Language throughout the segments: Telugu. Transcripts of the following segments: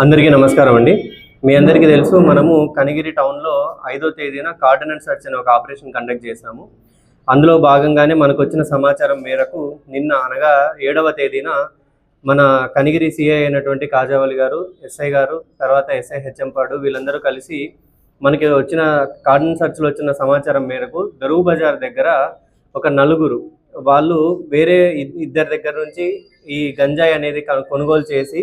అందరికీ నమస్కారం అండి. మీ అందరికీ తెలుసు మనము కనిగిరి టౌన్లో ఐదో తేదీన కార్డినెంట్ సర్చ్ అనే ఒక ఆపరేషన్ కండక్ట్ చేశాము. అందులో భాగంగానే మనకు వచ్చిన సమాచారం మేరకు నిన్న అనగా ఏడవ తేదీన మన కనిగిరి సిఐ అయినటువంటి కాజావలి గారు ఎస్ఐ గారు తర్వాత ఎస్ఐ హెచ్ఎంపాడు వీళ్ళందరూ కలిసి మనకి వచ్చిన కార్డన్ సర్చ్లో వచ్చిన సమాచారం మేరకు దరువు బజార్ దగ్గర ఒక నలుగురు వాళ్ళు వేరే ఇద్- ఇద్దరి దగ్గర నుంచి ఈ గంజాయి అనేది కొనుగోలు చేసి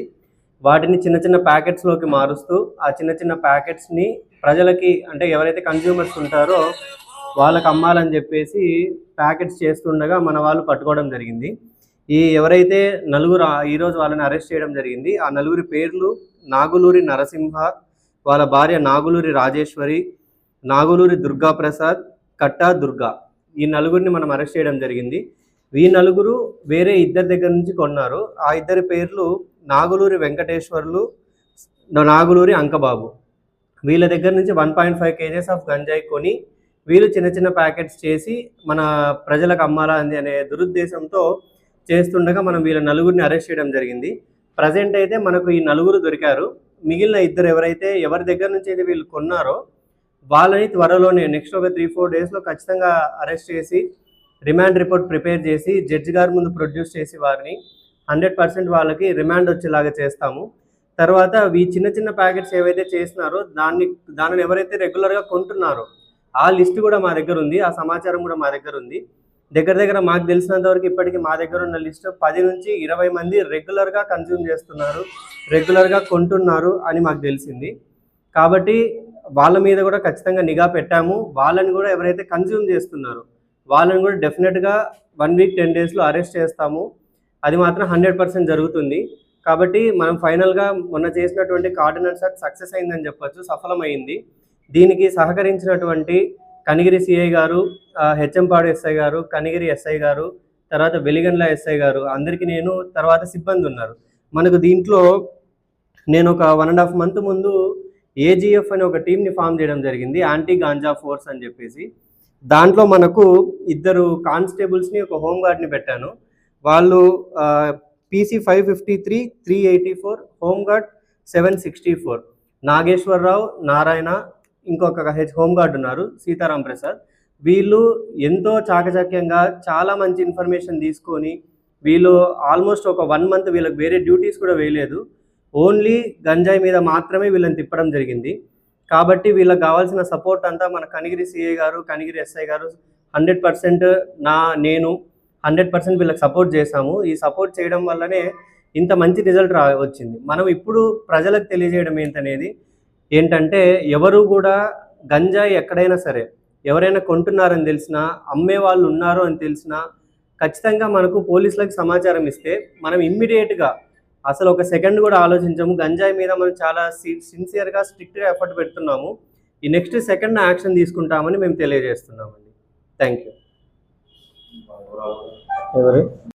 వాటిని చిన్న చిన్న ప్యాకెట్స్లోకి మారుస్తూ ఆ చిన్న చిన్న ప్యాకెట్స్ని ప్రజలకి అంటే ఎవరైతే కన్జ్యూమర్స్ ఉంటారో వాళ్ళకి అమ్మాలని చెప్పేసి ప్యాకెట్స్ చేస్తుండగా మన వాళ్ళు పట్టుకోవడం జరిగింది. ఈ ఎవరైతే నలుగురు ఈరోజు వాళ్ళని అరెస్ట్ చేయడం జరిగింది ఆ నలుగురి పేర్లు నాగులూరి నరసింహ వాళ్ళ భార్య నాగులూరి రాజేశ్వరి నాగులూరి దుర్గా ప్రసాద్ కట్టా దుర్గా. ఈ నలుగురిని మనం అరెస్ట్ చేయడం జరిగింది. ఈ నలుగురు వేరే ఇద్దరి దగ్గర నుంచి కొన్నారు. ఆ ఇద్దరి పేర్లు నాగులూరి వెంకటేశ్వర్లు నాగులూరి అంకబాబు. వీళ్ళ దగ్గర నుంచి one point five kgs of గంజాయి కొని వీళ్ళు చిన్న చిన్న ప్యాకెట్స్ చేసి మన ప్రజలకు అమ్మాలా అని అనే దురుద్దేశంతో చేస్తుండగా మనం వీళ్ళ నలుగురిని అరెస్ట్ చేయడం జరిగింది. ప్రజెంట్ అయితే మనకు ఈ నలుగురు దొరికారు. మిగిలిన ఇద్దరు ఎవరైతే ఎవరి దగ్గర నుంచి అయితే వీళ్ళు కొన్నారో వాళ్ళని త్వరలోనే నెక్స్ట్ ఒక త్రీ ఫోర్ డేస్లో ఖచ్చితంగా అరెస్ట్ చేసి రిమాండ్ రిపోర్ట్ ప్రిపేర్ చేసి జడ్జి గారి ముందు ప్రొడ్యూస్ చేసి వారిని హండ్రెడ్ పర్సెంట్ వాళ్ళకి రిమాండ్ వచ్చేలాగా చేస్తాము. తర్వాత ఈ చిన్న చిన్న ప్యాకెట్స్ ఏవైతే చేస్తున్నారో దాన్ని దానిని ఎవరైతే రెగ్యులర్గా కొంటున్నారో ఆ లిస్ట్ కూడా మా దగ్గర ఉంది ఆ సమాచారం కూడా మా దగ్గర ఉంది. దగ్గర దగ్గర మాకు తెలిసినంత వరకు ఇప్పటికీ మా దగ్గర ఉన్న లిస్ట్ పది నుంచి ఇరవై మంది రెగ్యులర్గా కన్జ్యూమ్ చేస్తున్నారు రెగ్యులర్గా కొంటున్నారు అని మాకు తెలిసింది. కాబట్టి వాళ్ళ మీద కూడా ఖచ్చితంగా నిఘా పెట్టాము. వాళ్ళని కూడా ఎవరైతే కన్జ్యూమ్ చేస్తున్నారో వాళ్ళని కూడా డెఫినెట్గా వన్ వీక్ టెన్ డేస్లో అరెస్ట్ చేస్తాము. అది మాత్రం హండ్రెడ్ పర్సెంట్ జరుగుతుంది. కాబట్టి మనం ఫైనల్గా మొన్న చేసినటువంటి కార్డినెన్స్ సక్సెస్ అయిందని చెప్పొచ్చు సఫలమైంది. దీనికి సహకరించినటువంటి కనిగిరి సిఐ గారు హెచ్ఎంపాడు ఎస్ఐ గారు కనిగిరి ఎస్ఐ గారు తర్వాత వెలిగండ్ల ఎస్ఐ గారు అందరికీ నేను తర్వాత సిబ్బంది ఉన్నారు. మనకు దీంట్లో నేను ఒక వన్ అండ్ హాఫ్ మంత్ ముందు ఏజీఎఫ్ అనే ఒక టీంని ఫామ్ చేయడం జరిగింది యాంటీ గాంజా ఫోర్స్ అని చెప్పేసి. దాంట్లో మనకు ఇద్దరు కానిస్టేబుల్స్ని ఒక హోంగార్డ్ని పెట్టాను. వాళ్ళు PC five fifty three three eighty four home guard seven sixty four Nageswara Rao Narayana ఇంకొక హెచ్ హోమ్ గార్డ్ ఉన్నారు సీతారాం ప్రసాద్. వీళ్ళు ఎంతో చాకచక్యంగా చాలా మంచి ఇన్ఫర్మేషన్ తీసుకొని వీళ్ళు ఆల్మోస్ట్ ఒక వన్ మంత్ వీళ్ళకి వేరే డ్యూటీస్ కూడా వేయలేదు. ఓన్లీ గంజాయి మీద మాత్రమే వీళ్ళని తిప్పడం జరిగింది. కాబట్టి వీళ్ళకి కావాల్సిన సపోర్ట్ అంతా మన కనిగిరి సిఐ గారు కనిగిరి ఎస్ఐ గారు హండ్రెడ్ పర్సెంట్ నా నేను హండ్రెడ్ పర్సెంట్ వీళ్ళకి సపోర్ట్ చేశాము. ఈ సపోర్ట్ చేయడం వల్లనే ఇంత మంచి రిజల్ట్ రా వచ్చింది. మనం ఇప్పుడు ప్రజలకు తెలియజేయడం ఏంటనేది ఏంటంటే ఎవరు కూడా గంజాయి ఎక్కడైనా సరే ఎవరైనా కొంటున్నారని తెలిసినా అమ్మే వాళ్ళు ఉన్నారు అని తెలిసినా ఖచ్చితంగా మనకు పోలీసులకు సమాచారం ఇస్తే మనం ఇమ్మీడియట్గా అసలు ఒక సెకండ్ కూడా ఆలోచించము. గంజాయి మీద మనం చాలా సిన్సియర్గా స్ట్రిక్ట్గా ఎఫర్ట్ పెడుతున్నాము. ఈ నెక్స్ట్ సెకండ్ యాక్షన్ తీసుకుంటామని మేము తెలియజేస్తున్నామండి. థ్యాంక్ యూ ఎవరు